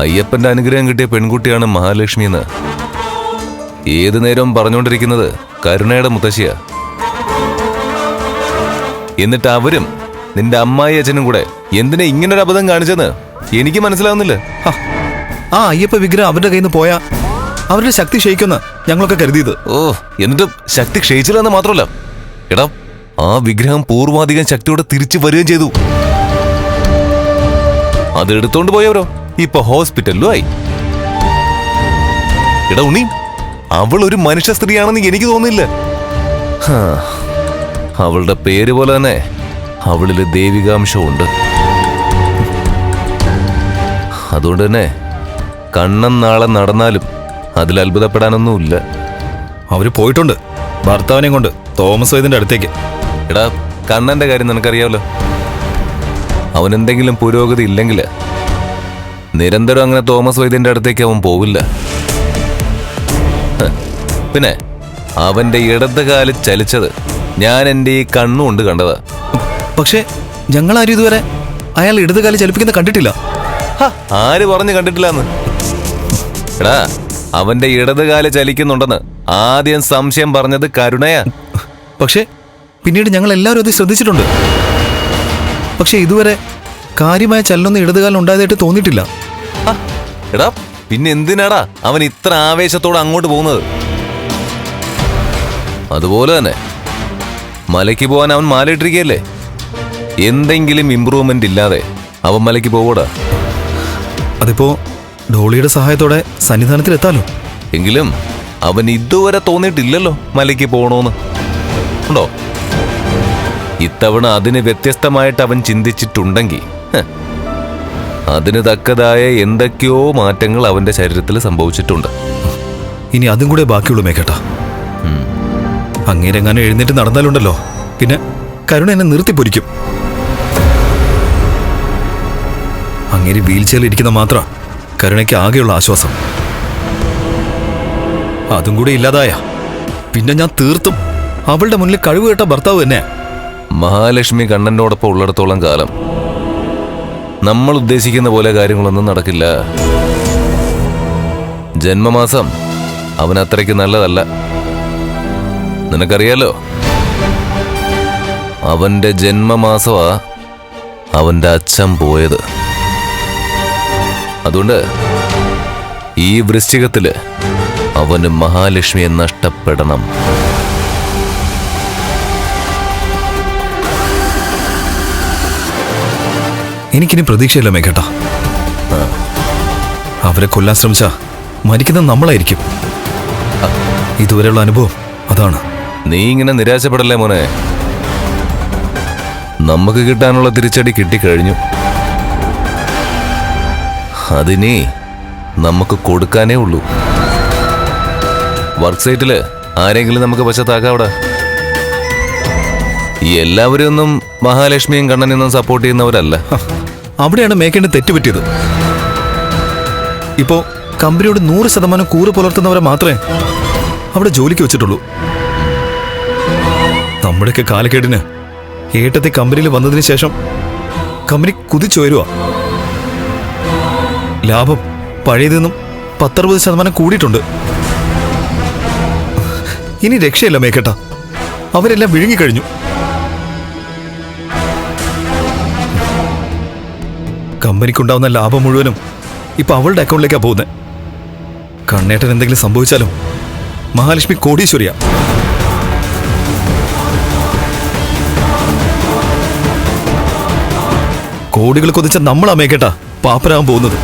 അയ്യപ്പന്റെ അനുഗ്രഹം കിട്ടിയ പെൺകുട്ടിയാണ് മഹാലക്ഷ്മി എന്ന്. ഏതു നേരവും പറഞ്ഞുകൊണ്ടിരിക്കുന്നത് കരുണയുടെ മുത്തശ്ശിയാ. എന്നിട്ട് അവരും നിന്റെ അമ്മായി അച്ഛനും കൂടെ എന്തിനാ ഇങ്ങനൊരു അബദ്ധം കാണിച്ചെന്ന് എനിക്ക് മനസ്സിലാവുന്നില്ല. ആ അയ്യപ്പ വിഗ്രഹം അവരുടെ കയ്യിൽ നിന്ന് പോയാ അവരുടെ ശക്തി ക്ഷയിക്കുന്ന ഞങ്ങളൊക്കെ കരുതിയത്. ഓ എന്നിട്ട് ശക്തി ക്ഷയിച്ചില്ല എന്ന് മാത്രമല്ല. എടാ ആ വിഗ്രഹം പൂർവാധികം ശക്തിയോടെ തിരിച്ചു വരികയും ചെയ്തു. അത് എടുത്തോണ്ട് പോയവരോ? ഇപ്പൊ ഹോസ്പിറ്റലിലും ആയി. എടാ ഉണ്ണി അവൾ ഒരു മനുഷ്യ സ്ത്രീയാണെന്ന് എനിക്ക് തോന്നില്ല അവളുടെ പേര് പോലെ തന്നെ അവളിൽ ദൈവികാംശമുണ്ട് അതുകൊണ്ട് തന്നെ കണ്ണം നാളെ നടന്നാലും അതിൽ അത്ഭുതപ്പെടാനൊന്നുമില്ല. അവർ പോയിട്ടുണ്ട്. ഭർത്താവിനെയും കൊണ്ട് തോമസ് വൈദ്യന്റെ അടുത്തേക്ക്. എടാ കണ്ണന്റെ കാര്യം നിനക്കറിയാമല്ലോ അവനെന്തെങ്കിലും പുരോഗതി ഇല്ലെങ്കിൽ നിരന്തരം അങ്ങനെ തോമസ് വൈദ്യന്റെ അടുത്തേക്ക് അവൻ പോവില്ല. പിന്നെ അവന്റെ ഇടത് കാൽ ചലിച്ചത് ഞാൻ എന്റെ ഈ കണ്ണുകൊണ്ട് കണ്ടതാ. പക്ഷേ ഞങ്ങൾ ആരും ഇതുവരെ അയാൾ ഇടതുകാലി ചലിപ്പിക്കുന്ന കണ്ടിട്ടില്ല. ആര് പറഞ്ഞു കണ്ടിട്ടില്ലെന്ന്? എടാ അവന്റെ ഇടത് കാൽ ചലിക്കുന്നുണ്ടെന്ന് ആദ്യം സംശയം പറഞ്ഞത് കരുണയാ. പക്ഷേ പിന്നീട് ഞങ്ങൾ എല്ലാവരും അത് ശ്രദ്ധിച്ചിട്ടുണ്ട്. പക്ഷേ ഇതുവരെ കാര്യമായ ചലനൊന്നും ഇടതുകാലം ഉണ്ടായതായിട്ട് തോന്നിയിട്ടില്ല. എടാ പിന്നെ എന്തിനാടാ അവൻ ഇത്ര ആവേശത്തോടെ അങ്ങോട്ട് പോകുന്നത്? അതുപോലെ തന്നെ മലയ്ക്ക് പോകാൻ അവൻ മാലയിട്ടിരിക്കുകയല്ലേ? എന്തെങ്കിലും ഇമ്പ്രൂവ്മെന്റ് ഇല്ലാതെ അവൻ മലയ്ക്ക് പോവോടാ. അതിപ്പോ ഡോളിയുടെ സഹായത്തോടെ സന്നിധാനത്തിൽ എത്താലോ? എങ്കിലും അവൻ ഇതുവരെ തോന്നിയിട്ടില്ലല്ലോ മലയ്ക്ക് പോകണോന്ന് ഉണ്ടോ? ഇത്തവണ അതിന് വ്യത്യസ്തമായിട്ട് അവൻ ചിന്തിച്ചിട്ടുണ്ടെങ്കിൽ അതിന് തക്കതായ എന്തൊക്കെയോ മാറ്റങ്ങൾ അവന്റെ ശരീരത്തിൽ സംഭവിച്ചിട്ടുണ്ട്. ഇനി അതും കൂടെ ബാക്കിയുള്ളൂ മേഘട്ട. അങ്ങേരെങ്ങാനും എഴുന്നേറ്റ് നടന്നാലുണ്ടല്ലോ. പിന്നെ കരുണ എന്നെ നിർത്തി പൊരിക്കും. അങ്ങേര് വീൽ ചെയറിൽ ഇരിക്കുന്ന മാത്ര കരുണയ്ക്ക് ആകെയുള്ള ആശ്വാസം. അതും കൂടി ഇല്ലാതായ. പിന്നെ ഞാൻ തീർത്തും അവളുടെ മുന്നിൽ കഴിവ് കേട്ട ഭർത്താവ് തന്നെ. മഹാലക്ഷ്മി കണ്ണനോടൊപ്പം ഉള്ളിടത്തോളം കാലം നമ്മൾ ഉദ്ദേശിക്കുന്ന പോലെ കാര്യങ്ങളൊന്നും നടക്കില്ല. ജന്മമാസം അവൻ അത്രയ്ക്ക് നല്ലതല്ല. നിനക്കറിയാലോ? അവന്റെ ജന്മമാസമാ അവന്റെ അച്ഛൻ പോയത്. അതുകൊണ്ട് ഈ വൃശ്ചികത്തിൽ അവന് മഹാലക്ഷ്മിയെ നഷ്ടപ്പെടണം. എനിക്കിനി പ്രതീക്ഷയില്ല മേഘട്ട. അവരെ കൊല്ലാൻ ശ്രമിച്ച മരിക്കുന്നത് നമ്മളായിരിക്കും. ഇതുവരെയുള്ള അനുഭവം അതാണ്. നീ ഇങ്ങനെ നിരാശപ്പെടല്ലേ മോനെ? നമുക്ക് കിട്ടാനുള്ള തിരിച്ചടി കിട്ടിക്കഴിഞ്ഞു. അതിനി നമുക്ക് കൊടുക്കാനേ ഉള്ളൂ. വർക്ക് സൈറ്റിൽ ആരെങ്കിലും നമുക്ക് വശത്താക്കാം അവിടെ ഈ എല്ലാവരും ഒന്നും മഹാലക്ഷ്മിയും കണ്ണനെയൊന്നും സപ്പോർട്ട് ചെയ്യുന്നവരല്ല. അവിടെയാണ് മേക്കേണ്ട തെറ്റുപറ്റിയത് ഇപ്പോ കമ്പനിയോട് നൂറ് ശതമാനം കൂറ് പുലർത്തുന്നവരെ മാത്രമേ അവിടെ ജോലിക്ക് വെച്ചിട്ടുള്ളൂ. നമ്മുടെയൊക്കെ കാലക്കേടിന് ഏട്ടത്തെ കമ്പനിയിൽ വന്നതിന് ശേഷം കമ്പനി കുതിച്ചുയരുക ലാഭം പഴയതിൽ നിന്നും പത്തറുപത് ശതമാനം കൂടിയിട്ടുണ്ട്. ഇനി രക്ഷയല്ല മേക്കട്ട അവരെല്ലാം വിഴുങ്ങിക്കഴിഞ്ഞു. കമ്പനിക്കുണ്ടാവുന്ന ലാഭം മുഴുവനും ഇപ്പൊ അവളുടെ അക്കൗണ്ടിലേക്കാ പോകുന്നത് കണ്ണേട്ടൻ എന്തെങ്കിലും സംഭവിച്ചാലും മഹാലക്ഷ്മി കോടീശ്വരിയാ. കോടികൾ കൊതിച്ച നമ്മളാ മേക്കേട്ടാ പാപ്പരാകാൻ പോകുന്നത്.